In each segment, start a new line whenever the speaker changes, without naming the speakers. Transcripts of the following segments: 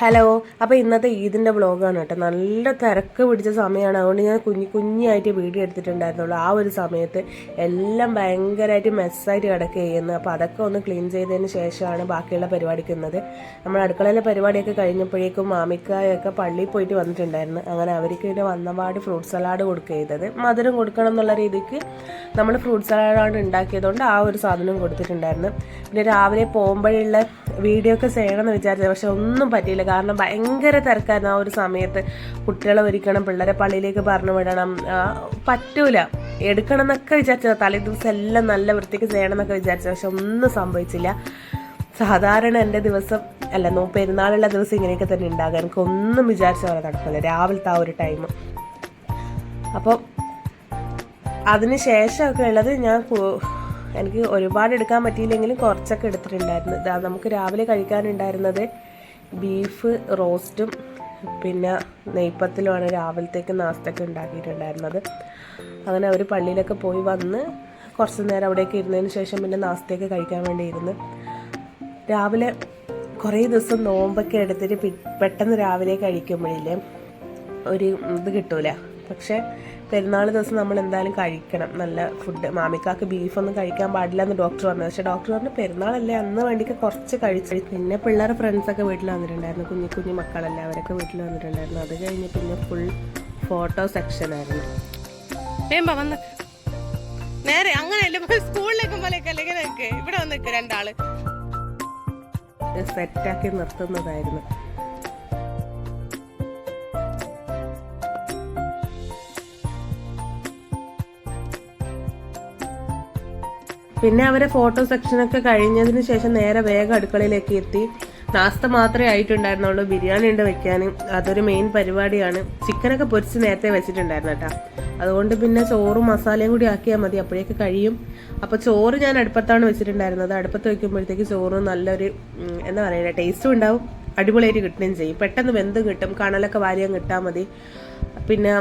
Hello അപ്പോൾ ഇന്നത്തെ ഈദിന്റെ വ്ളോഗാണ് കേട്ടോ. നല്ല തിരക്ക് പിടിച്ച സമയമാണ്. അതുകൊണ്ട് ഞാൻ കുഞ്ഞു കുഞ്ഞായിട്ട് വീഡിയോ എടുത്തിട്ടുണ്ടായിരുന്നുള്ളൂ. ആ ഒരു സമയത്ത് എല്ലാം ഭയങ്കരമായിട്ട് മെസ്സായിട്ട് കിടക്കുകയായിരുന്നു അപ്പോൾ അതൊക്കെ ഒന്ന് ക്ലീൻ ചെയ്തതിന് ശേഷമാണ് ബാക്കിയുള്ള പരിപാടിക്ക് ഇന്നത്. നമ്മൾ അടുക്കളയിലെ പരിപാടിയൊക്കെ കഴിഞ്ഞപ്പോഴേക്കും മാമിക്കായൊക്കെ പള്ളിയിൽ പോയിട്ട് വന്നിട്ടുണ്ടായിരുന്നു. അങ്ങനെ അവർക്ക് പിന്നെ വന്നപാട് ഫ്രൂട്ട് സലാഡ് കൊടുക്കുക ചെയ്തത്. മധുരം കൊടുക്കണം എന്നുള്ള രീതിക്ക് നമ്മൾ ഫ്രൂട്ട് സലാഡാണ് ഉണ്ടാക്കിയതുകൊണ്ട് ആ ഒരു സാധനം കൊടുത്തിട്ടുണ്ടായിരുന്നു. പിന്നെ രാവിലെ പോകുമ്പോഴുള്ള വീഡിയോ ഒക്കെ ചെയ്യണമെന്ന് വിചാരിച്ചത്. പക്ഷെ ഒന്നും പറ്റിയില്ല. കാരണം ഭയങ്കര തിരക്കായിരുന്നു ആ ഒരു സമയത്ത്. കുട്ടികളെ ഒരുക്കണം പിള്ളേരെ പള്ളിയിലേക്ക് പറഞ്ഞു വിടണം. പറ്റൂല. എടുക്കണം എന്നൊക്കെ വിചാരിച്ചത്. തലേ ദിവസം എല്ലാം നല്ല വൃത്തിക്ക് ചെയ്യണം എന്നൊക്കെ വിചാരിച്ചത്. പക്ഷെ ഒന്നും സംഭവിച്ചില്ല. സാധാരണ എന്റെ ദിവസം അല്ല നോ പെരുന്നാളുള്ള ദിവസം ഇങ്ങനെയൊക്കെ തന്നെ ഉണ്ടാകുക എനിക്കൊന്നും വിചാരിച്ച പോലെ നടക്കില്ല രാവിലത്തെ ആ ഒരു ടൈം അപ്പോൾ അതിന് ശേഷമൊക്കെ ഉള്ളത് ഞാൻ എനിക്ക് ഒരുപാട് എടുക്കാൻ പറ്റിയില്ലെങ്കിലും കുറച്ചൊക്കെ എടുത്തിട്ടുണ്ടായിരുന്നു. ഇതാ നമുക്ക് രാവിലെ കഴിക്കാനുണ്ടായിരുന്നത് ബീഫ് റോസ്റ്റും പിന്നെ നെയ്പ്പത്തിലുമാണ് രാവിലത്തേക്ക് നാസ്തൊക്കെ ഉണ്ടാക്കിയിട്ടുണ്ടായിരുന്നത്. അങ്ങനെ അവർ പള്ളിയിലൊക്കെ പോയി വന്ന് കുറച്ച് നേരം അവിടേക്ക് ഇരുന്നതിന് ശേഷം പിന്നെ നാസ്തയൊക്കെ കഴിക്കാൻ വേണ്ടി ഇരുന്ന്. രാവിലെ കുറേ ദിവസം നോമ്പൊക്കെ എടുത്തിട്ട് പെട്ടെന്ന് രാവിലെ കഴിക്കുമ്പോഴില്ലേ ഒരു ഇത് കിട്ടൂല. പക്ഷെ പെരുന്നാൾ ദിവസം നമ്മൾ എന്തായാലും കഴിക്കണം. നല്ല ഫുഡ് മാമിക്കാക്ക് ബീഫൊന്നും കഴിക്കാൻ പാടില്ല എന്ന് ഡോക്ടർ പറഞ്ഞു. പക്ഷേ ഡോക്ടർ പറഞ്ഞു പെരുന്നാളല്ലേ അന്ന് വേണ്ടിക്ക് കുറച്ച് കഴിച്ചു. പിന്നെ പിള്ളേരെ ഫ്രണ്ട്സൊക്കെ വീട്ടിൽ വന്നിട്ടുണ്ടായിരുന്നു. കുഞ്ഞു കുഞ്ഞു മക്കളല്ലേ അവരൊക്കെ വീട്ടിൽ വന്നിട്ടുണ്ടായിരുന്നു. അത് കഴിഞ്ഞ് പിന്നെ ഫുൾ ഫോട്ടോ സെക്ഷൻ ആയിരുന്നു.
വന്ന്. നേരെ അങ്ങനെയല്ല സ്കൂളിലേക്ക് പോലെയൊക്കെ അല്ലെങ്കിൽ നിൽക്ക് ഇവിടെ രണ്ടാൾ.
സെറ്റാക്കി നിർത്തുന്നതായിരുന്നു. പിന്നെ അവരെ ഫോട്ടോ സെക്ഷനൊക്കെ കഴിഞ്ഞതിന് ശേഷം നേരെ വേഗം അടുക്കളയിലേക്ക് എത്തി. നാസ്ത മാത്രമേ ആയിട്ടുണ്ടായിരുന്നുള്ളൂ. ബിരിയാണി ഉണ്ട് വെക്കാൻ. അതൊരു മെയിൻ പരിപാടിയാണ്. ചിക്കനൊക്കെ പൊരിച്ച് നേരത്തെ വെച്ചിട്ടുണ്ടായിരുന്നു കേട്ടോ. അതുകൊണ്ട് പിന്നെ ചോറും മസാലയും കൂടി ആക്കിയാൽ മതി. അപ്പോഴേക്ക് കഴിയും. അപ്പോൾ ചോറ് ഞാൻ അടുപ്പത്താണ് വെച്ചിട്ടുണ്ടായിരുന്നത്. അടുപ്പത്ത് വെക്കുമ്പോഴത്തേക്ക് ചോറ് നല്ലൊരു എന്താ പറയുക ടേസ്റ്റും ഉണ്ടാവും. അടിപൊളിയായിട്ട് കിട്ടുകയും ചെയ്യും. പെട്ടെന്ന് വെന്തും കിട്ടും. കണലൊക്കെ വാരിയാൻ കിട്ടാൽ മതി. പിന്നെ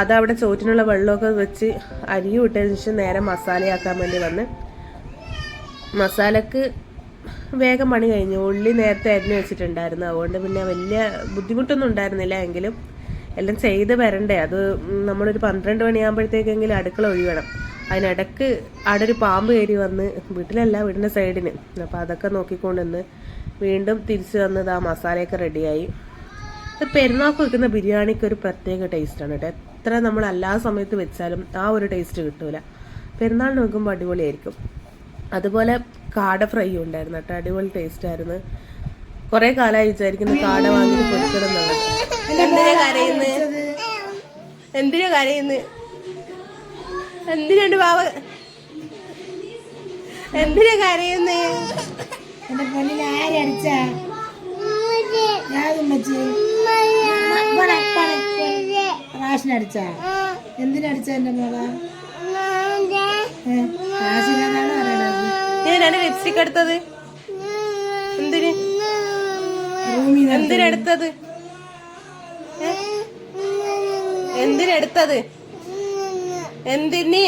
അതവിടെ ചോറ്റിനുള്ള വെള്ളമൊക്കെ വെച്ച് അരിയും ഇട്ടതിന് ശേഷം നേരെ മസാലയാക്കാൻ വേണ്ടി വന്ന്. മസാലക്ക് വേഗം പണി കഴിഞ്ഞു. ഉള്ളി നേരത്തെ അരിഞ്ഞു വെച്ചിട്ടുണ്ടായിരുന്നു. അതുകൊണ്ട് പിന്നെ വലിയ ബുദ്ധിമുട്ടൊന്നും ഉണ്ടായിരുന്നില്ല. എങ്കിലും എല്ലാം ചെയ്ത് വരണ്ടേ. അത് നമ്മളൊരു പന്ത്രണ്ട് മണിയാകുമ്പോഴത്തേക്കെങ്കിലും അടുക്കള ഒഴിയണം അതിനിടക്ക് അവിടെ ഒരു പാമ്പ് കയറി വന്ന് വീട്ടിലല്ല വീടിന്റെ സൈഡിന്. അപ്പോൾ അതൊക്കെ നോക്കിക്കൊണ്ടുവന്ന് വീണ്ടും തിരിച്ചു വന്നത് ആ മസാലയൊക്കെ റെഡിയായി ഇത് പെരുന്നാൾക്ക് വെക്കുന്ന ബിരിയാണിക്ക് ഒരു പ്രത്യേക ടേസ്റ്റാണ് കേട്ടോ. എത്ര നമ്മൾ എല്ലാ സമയത്ത് വെച്ചാലും ആ ഒരു ടേസ്റ്റ് കിട്ടൂല. പെരുന്നാളിന് വെക്കുമ്പോൾ അടിപൊളിയായിരിക്കും. അതുപോലെ കാട ഫ്രൈ ഉണ്ടായിരുന്നു കേട്ടോ. അടിപൊളി ടേസ്റ്റ് ആയിരുന്നു. കുറെ കാലമായി വിചാരിക്കുന്നു കാട വാങ്ങി പൊരിക്കണം എന്നുള്ളത്
എന്തിനാ കരയുന്ന്? എന്തിനാ കരയുന്ന്? എന്തിനുണ്ട് ബാബ എന്തിനാ കരയുന്ന്?
എന്റെ പൊന്നിൽ ആരടിച്ച അടിച്ച? എന്തിനടിച്ച എന്റെ മോള? പറയണത്.
ലിപ്സ്റ്റിക് എടുത്തത്? എന്തിന്? എന്തിനെടുത്തത്? എന്തിനെടുത്തത് എന്തിന്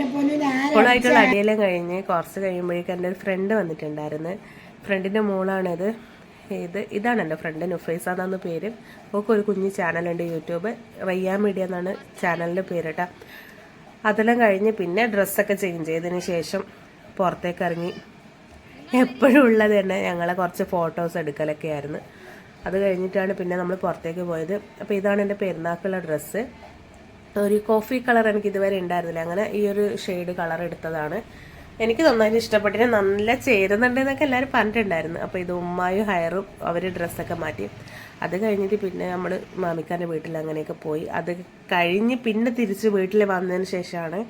ഇപ്പോഴായിട്ടുള്ള അടിയെല്ലാം കഴിഞ്ഞ് കുറച്ച് കഴിയുമ്പോഴേക്കും എന്റെ ഒരു ഫ്രണ്ട് വന്നിട്ടുണ്ടായിരുന്നു. ഫ്രണ്ടിന്റെ മോളാണിത്. ഇത് ഇതാണ് എന്റെ ഫ്രണ്ട് നുഫൈസ എന്നാണ് പേര്. അവൾക്ക് ഒരു കുഞ്ഞ് ചാനലുണ്ട് യൂട്യൂബ്. റയ്യാ മീഡിയ എന്നാണ് ചാനലിന്റെ പേര് കേട്ടോ അതെല്ലാം കഴിഞ്ഞ് പിന്നെ ഡ്രസ്സൊക്കെ ചേഞ്ച് ചെയ്തതിന് ശേഷം പുറത്തേക്ക് ഇറങ്ങി. എപ്പോഴും ഉള്ളത് തന്നെ ഞങ്ങളെ കുറച്ച് ഫോട്ടോസ് എടുക്കലൊക്കെ ആയിരുന്നു. അത് കഴിഞ്ഞിട്ടാണ് പിന്നെ നമ്മൾ പുറത്തേക്ക് പോയത്. അപ്പോൾ ഇതാണ് എന്റെ പെരുന്നാക്കുള്ള ഡ്രസ്സ് ഒരു കോഫി കളർ എനിക്ക് ഇതുവരെ ഉണ്ടായിരുന്നില്ല. അങ്ങനെ ഈ ഒരു ഷെയ്ഡ് കളർ എടുത്തതാണ്. എനിക്ക് നന്നായിട്ട് ഇഷ്ടപ്പെട്ടിട്ട് നല്ല ചേരുന്നുണ്ട് എന്നൊക്കെ എല്ലാവരും പറഞ്ഞിട്ടുണ്ടായിരുന്നു. അപ്പോൾ ഇത് ഉമ്മായും ഹയറും അവർ ഡ്രസ്സൊക്കെ മാറ്റി. അത് കഴിഞ്ഞിട്ട് പിന്നെ നമ്മൾ മാമിക്കാന്റെ വീട്ടിൽ അങ്ങനെയൊക്കെ പോയി. അത് കഴിഞ്ഞ് പിന്നെ തിരിച്ച് വീട്ടിൽ വന്നതിന് ശേഷമാണ്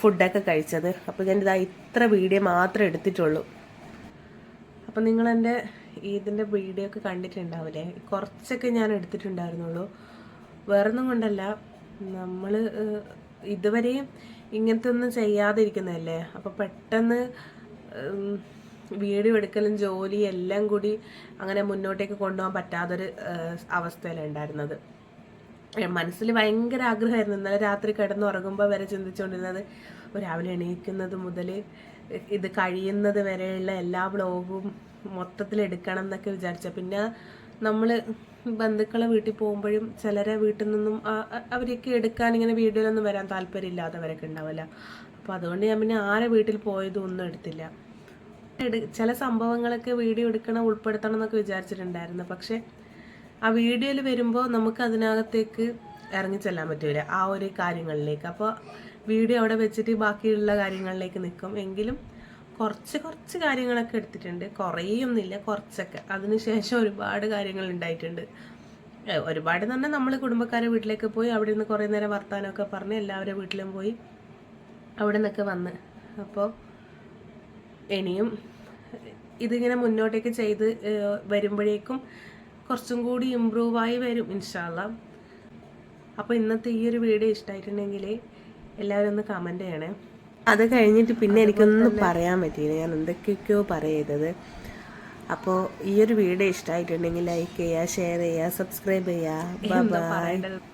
ഫുഡൊക്കെ കഴിച്ചത്. അപ്പോൾ ഞാൻ ഇതാ ഇത്ര വീഡിയോ മാത്രമേ എടുത്തിട്ടുള്ളൂ. അപ്പം നിങ്ങളെന്റെ ഇതിന്റെ വീഡിയോ ഒക്കെ കണ്ടിട്ടുണ്ടാവില്ലേ? കുറച്ചൊക്കെ ഞാൻ എടുത്തിട്ടുണ്ടായിരുന്നുള്ളൂ. വേറൊന്നും കൊണ്ടല്ല. നമ്മൾ ഇതുവരെയും ഇങ്ങനത്തെ ഒന്നും ചെയ്യാതിരിക്കുന്നതല്ലേ? അപ്പോൾ പെട്ടെന്ന് വീട് എടുക്കലും ജോലി എല്ലാം കൂടി അങ്ങനെ മുന്നോട്ടേക്ക് കൊണ്ടുപോകാൻ പറ്റാത്തൊരു അവസ്ഥയിലുണ്ടായിരുന്നത് മനസ്സിൽ ഭയങ്കര ആഗ്രഹമായിരുന്നു. ഇന്നലെ രാത്രി കിടന്നുറങ്ങുമ്പോൾ വരെ ചിന്തിച്ചുകൊണ്ടിരുന്നത് രാവിലെ എണീക്കുന്നത് മുതൽ ഇത് കഴിയുന്നത് വരെയുള്ള എല്ലാ ബ്ലോഗും മൊത്തത്തിൽ എടുക്കണം എന്നൊക്കെ വിചാരിച്ച. പിന്നെ നമ്മൾ ബന്ധുക്കളെ വീട്ടിൽ പോകുമ്പോഴും ചിലരെ വീട്ടിൽ നിന്നും അവരൊക്കെ എടുക്കാൻ ഇങ്ങനെ വീഡിയോയിലൊന്നും വരാൻ താല്പര്യമില്ലാത്തവരൊക്കെ ഉണ്ടാവില്ല അപ്പോൾ അതുകൊണ്ട് ഞാൻ പിന്നെ ആരെ വീട്ടിൽ പോയതും ഒന്നും എടുത്തില്ല. എടു- ചില സംഭവങ്ങളൊക്കെ വീഡിയോ എടുക്കണം ഉൾപ്പെടുത്തണം എന്നൊക്കെ വിചാരിച്ചിട്ടുണ്ടായിരുന്നു. പക്ഷെ ആ വീഡിയോയിൽ വരുമ്പോൾ നമുക്ക് അതിനകത്തേക്ക് ഇറങ്ങി ചെല്ലാൻ പറ്റൂല ആ ഒരു കാര്യങ്ങളിലേക്ക്. അപ്പോൾ വീഡിയോ അവിടെ വെച്ചിട്ട് ബാക്കിയുള്ള കാര്യങ്ങളിലേക്ക് നിൽക്കും. എങ്കിലും കുറച്ച് കുറച്ച് കാര്യങ്ങളൊക്കെ എടുത്തിട്ടുണ്ട്. കുറേയൊന്നുമില്ല കുറച്ചൊക്കെ. അതിനുശേഷം ഒരുപാട് കാര്യങ്ങൾ ഉണ്ടായിട്ടുണ്ട്. ഒരുപാട് തന്നെ നമ്മൾ കുടുംബക്കാരെ വീട്ടിലേക്ക് പോയി അവിടെ നിന്ന് കുറേ നേരം വർത്താനമൊക്കെ പറഞ്ഞ് എല്ലാവരുടെ വീട്ടിലും പോയി അവിടെ നിന്നൊക്കെ വന്ന്. അപ്പോൾ ഇനിയും ഇതിങ്ങനെ മുന്നോട്ടേക്ക് ചെയ്ത് വരുമ്പോഴേക്കും കുറച്ചും കൂടി ഇമ്പ്രൂവായി വരും ഇൻഷാല്ല അപ്പോൾ ഇന്നത്തെ ഈ ഒരു വീഡിയോ ഇഷ്ടമായിട്ടുണ്ടെങ്കിൽ എല്ലാവരും ഒന്ന് കമന്റ് ചെയ്യണേ. അത് കഴിഞ്ഞിട്ട് പിന്നെ എനിക്കൊന്നും പറയാൻ പറ്റിയില്ല. ഞാൻ എന്തൊക്കെയൊക്കെയോ പറയരുത്. അപ്പോൾ ഈ ഒരു വീഡിയോ ഇഷ്ടമായിട്ടുണ്ടെങ്കിൽ ലൈക്ക് ചെയ്യുക ഷെയർ ചെയ്യുക സബ്സ്ക്രൈബ് ചെയ്യുക. ബൈ